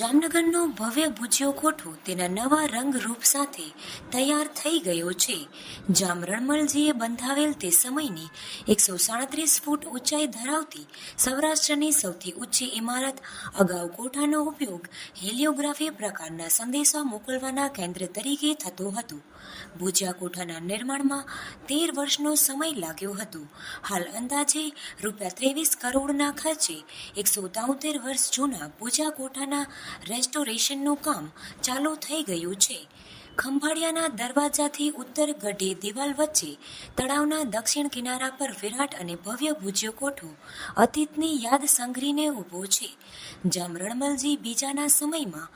જામનગરનો ભવ્ય ભુજિયો કોઠો તેના નવા રંગરૂપ સાથે તૈયાર થઈ ગયો છે. જામ રણમલજીએ બંધાવેલ તે સમયની એકસો સાડત્રીસ ફૂટ ઊંચાઈ ધરાવતી સૌરાષ્ટ્રની સૌથી ઊંચી ઇમારત, અગાઉ કોઠાનો ઉપયોગ હેલિયોગ્રાફી પ્રકારના સંદેશા મોકલવાના કેન્દ્ર તરીકે થતો હતો. ભુજિયા કોઠાના નિર્માણમાં તેર વર્ષનો સમય લાગ્યો હતો. હાલ અંદાજે રૂપિયા ત્રેવીસ કરોડના ખર્ચે એકસો વર્ષ જૂના પૂજા કોઠાના રેસ્ટોરેશનનું કામ ચાલુ થઈ ગયું છે. ખંભાળિયાના દરવાજાથી ઉત્તર ગઢે દિવાલ વચ્ચે તળાવના દક્ષિણ કિનારા પર વિરાટ અને ભવ્ય ભૂજ્ય કોઠો અતીતની યાદ સંઘરીને ઊભો છે. જામ રણમલજી બીજાના સમયમાં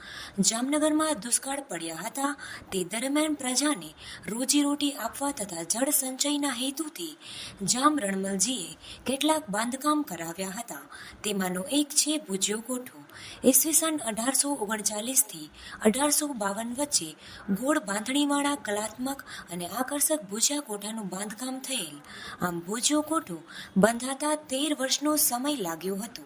જામનગરમાં દુષ્કાળ પડ્યા હતા, તે દરમિયાન પ્રજાને રોજીરોટી આપવા તથા જળ સંચયના હેતુથી જામ રણમલજીએ કેટલાક બાંધકામ કરાવ્યા હતા. તેમાંનો એક છે ભુજ્યો કોઠો. ઈસવીસન અઢારસો ઓગણચાલીસથી અઢારસો બાવન વચ્ચે ગોળ બાંધણીવાળા કલાત્મક અને આકર્ષક ભુજિયા કોઠાનું બાંધકામ થયેલ. આમ ભુજિયો કોઠો બંધાતા તેર વર્ષનો સમય લાગ્યો હતો.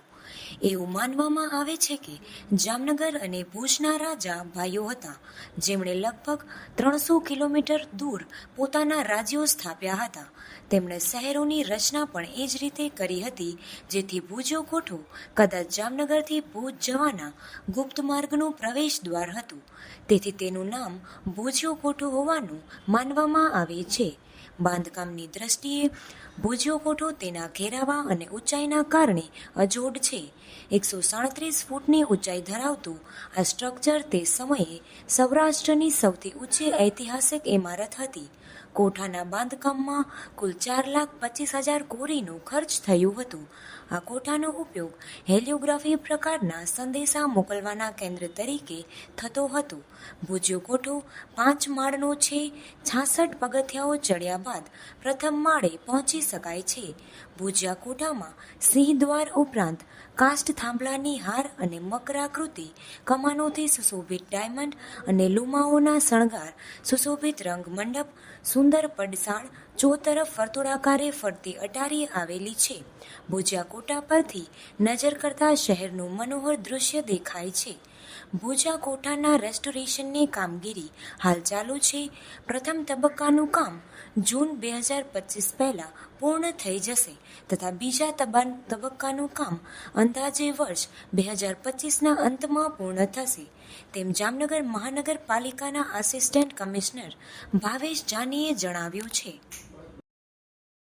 એવું માનવામાં આવે છે કે જામનગર અને ભુજના રાજા ભાઈઓ હતા, જેમણે લગભગ ત્રણસો કિલોમીટર દૂર પોતાના રાજ્યો સ્થાપ્યા હતા. તેમણે શહેરોની રચના પણ એ જ રીતે કરી હતી, જેથી ભુજો કોઠો કદાચ જામનગરથી ભુજ જવાના ગુપ્ત માર્ગનું પ્રવેશ દ્વાર હતું. તેથી તેનું નામ ભુજિયો કોઠો હોવાનું માનવામાં આવે છે. બાંધકામની દ્રષ્ટિએ ભુજિયો કોઠો તેના ઘેરાવા અને ઊંચાઈના કારણે અજોડ છે. એકસો સાડત્રીસ ફૂટની ઊંચાઈ ધરાવતું આ સ્ટ્રક્ચર તે સમયે સૌરાષ્ટ્રની સૌથી ઊંચી ઐતિહાસિક ઇમારત હતી. કોઠાના બાંધકામમાં કુલ ચાર લાખ પચીસ હજાર કોરીનો ખર્ચ થયું હતું. આ કોઠાનો ઉપયોગ હેલિયોગ્રાફી પ્રકારના સંદેશા મોકલવાના કેન્દ્ર તરીકે થતો હતો. ભુજ્યો કોઠો પાંચ માળનો છે, છાસઠ પગથિયાઓ ચડ્યા બાદ પ્રથમ માળે પહોંચી શકાય છે. ભુજિયા કોઠામાં સિંહ દ્વાર ઉપરાંત કાસ્ટ થાંભલાની હાર અને મકરાકૃતિ, કમાનોથી સુશોભિત ડાયમંડ અને લુમાઓના શણગાર, સુશોભિત રંગ મંડપ સુંદર પડસાણ ચોતરફ વર્તુળાકારે ફરતી અટારી આવેલી છે. ભુજિયા કોટા પરથી નજર કરતા શહેરનું મનોહર દૃશ્ય દેખાય છે. ભુજા કોઠાના રેસ્ટોરેશનની કામગીરી હાલ ચાલુ છે. પ્રથમ તબક્કાનું કામ જૂન બે હજાર પચીસ પહેલાં પૂર્ણ થઈ જશે તથા બીજા તબક્કાનું કામ અંદાજે વર્ષ બે હજાર પચીસના અંતમાં પૂર્ણ થશે. તેમ જામનગર મહાનગરપાલિકાના આસિસ્ટન્ટ કમિશનર ભાવેશ જાનીએ જણાવ્યું છે.